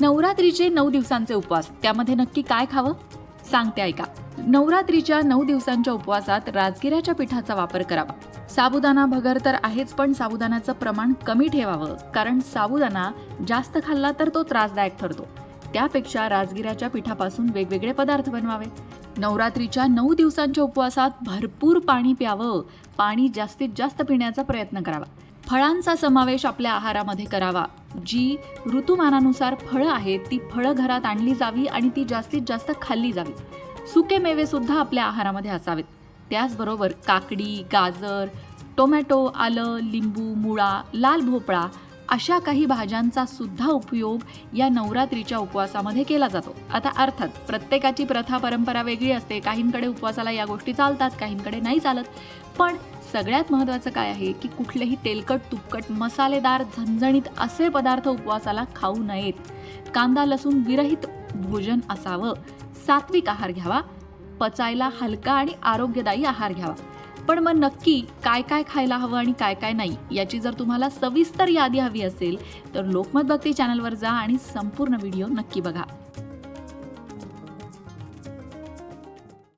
नवरात्रीचे नऊ दिवसांचे उपवास. त्यामध्ये नक्की काय खावं? सांगते ऐका. नवरात्रीच्या नऊ दिवसांच्या उपवासात राजगिऱ्याच्या पिठाचा वापर करावा. साबुदाणा भगर तर आहेच पण साबुदाण्याचं प्रमाण कमी ठेवावं. कारण साबुदाणा जास्त खाल्ला तर तो त्रासदायक ठरतो. त्यापेक्षा राजगिऱ्याच्या पिठापासून वेगवेगळे पदार्थ बनवावे. नवरात्रीच्या नऊ दिवसांच्या उपवासात भरपूर पाणी प्यावं. पाणी जास्तीत जास्त पिण्याचा प्रयत्न करावा. फळांचा समावेश आपल्या आहारामध्ये करावा. जी ऋतुमानानुसार फळं आहेत ती फळं घरात आणली जावी आणि ती जास्तीत जास्त खाल्ली जावी. सुके मेवे सुद्धा आपल्या आहारामध्ये असावेत. त्याचबरोबर काकडी गाजर टोमॅटो आलं लिंबू मुळा लाल भोपळा अशा काही भाज्यांचा सुद्धा उपयोग या नवरात्रीच्या उपवासामध्ये केला जातो. आता अर्थात प्रत्येकाची प्रथा परंपरा वेगळी असते. काहींकडे उपवासाला या गोष्टी चालतात काहींकडे नाही चालत. पण सगळ्यात महत्त्वाचं काय आहे की कुठलेही तेलकट तुपकट मसालेदार झणझणीत असे पदार्थ उपवासाला खाऊ नयेत. कांदा लसूण विरहित भोजन असावं. सात्विक आहार घ्यावा. पचायला हलका आणि आरोग्यदायी आहार घ्यावा. पण मग नक्की काय काय खायला हवं आणि काय काय नाही याची जर तुम्हाला सविस्तर यादी हवी असेल तर लोकमत भक्ती चॅनलवर जा आणि संपूर्ण व्हिडिओ नक्की बघा.